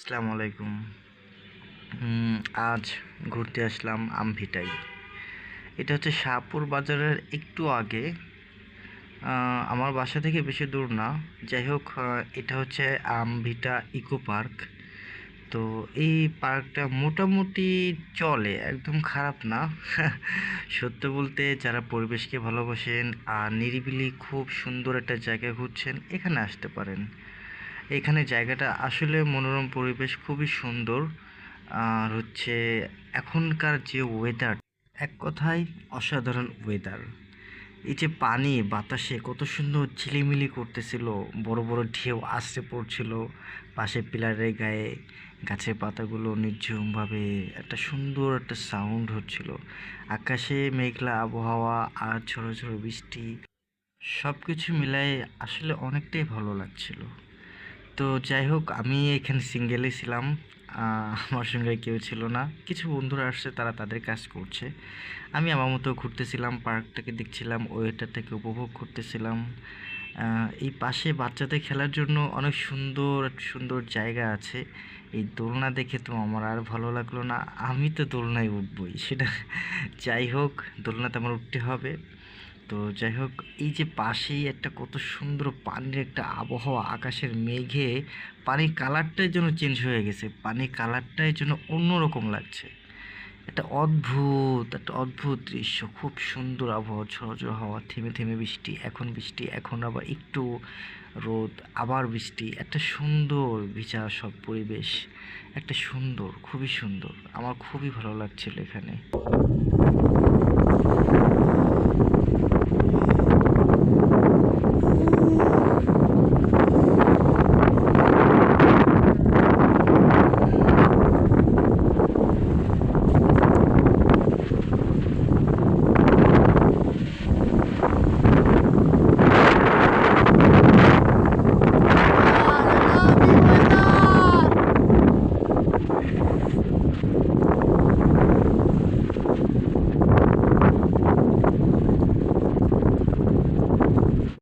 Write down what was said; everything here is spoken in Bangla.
আসসালামু আলাইকুম। আজ ঘুরতে আসলাম আমভিটাই। এটা হচ্ছে শাহপুর বাজারের একটু আগে। আমার বাসা থেকে বেশি দূর না। যাই হোক এটা হচ্ছে আমভিটা ইকো পার্ক। তো এই পার্কটা মোটামুটি চলে, একদম খারাপ না। সত্য বলতে যারা পরিবেশকে ভালোবাসেন আর নিরিবিলি খুব সুন্দর একটা জায়গা ঘুরছেন, এখানে আসতে পারেন। এখানে জায়গাটা আসলে মনোরম পরিবেশ, খুবই সুন্দর। আর হচ্ছে এখনকার যে ওয়েদার এক কথায় অসাধারণ ওয়েদার এই যে পানি, বাতাসে কত সুন্দর ঝিলিমিলি করতেছিল, বড় বড় ঢেউ আসতে পড়ছিল পাশে পিলারের গায়ে গাছের পাতাগুলো নির্ঝুমভাবে একটা সুন্দর একটা সাউন্ড হচ্ছিল। আকাশে মেঘলা আবহাওয়া আর ঝড়ো ঝড়ো বৃষ্টি সব কিছু মিলাই আসলে অনেকটাই ভালো লাগছিল। তো যাই হোক, আমি এখানে সিঙ্গেলই ছিলাম। আমার সঙ্গে কেউ ছিল না। কিছু বন্ধুরা আসছে, তারা তাদের কাজ করছে। আমি আমার মতো ঘুরতেছিলাম, পার্কটাকে দেখছিলাম ওয়েটারটাকে উপভোগ করতেছিলাম। এই পাশে বাচ্চাদের খেলার জন্য অনেক সুন্দর সুন্দর জায়গা আছে। এই দোলনা দেখে তো আমার আর ভালো লাগল না। আমি তো দোলনায় উঠবই, সেটা যাই হোক, দোলনাতে আমার উঠতে হবে। তো যাই হোক, এই যে পাশেই একটা কত সুন্দর পানির একটা আবহাওয়া, আকাশের মেঘে পানির কালারটাই যেন চেঞ্জ হয়ে গেছে, পানির কালারটাই যেন অন্যরকম লাগছে। একটা অদ্ভুত একটা অদ্ভুত দৃশ্য, খুব সুন্দর আবহাওয়া ঝড় হাওয়া, থেমে থেমে বৃষ্টি, এখন বৃষ্টি, এখন আবার একটু রোদ, আবার বৃষ্টি, একটা সুন্দর ভিজা সব পরিবেশ, একটা সুন্দর, খুবই সুন্দর, আমার খুবই ভালো লাগছিল এখানে।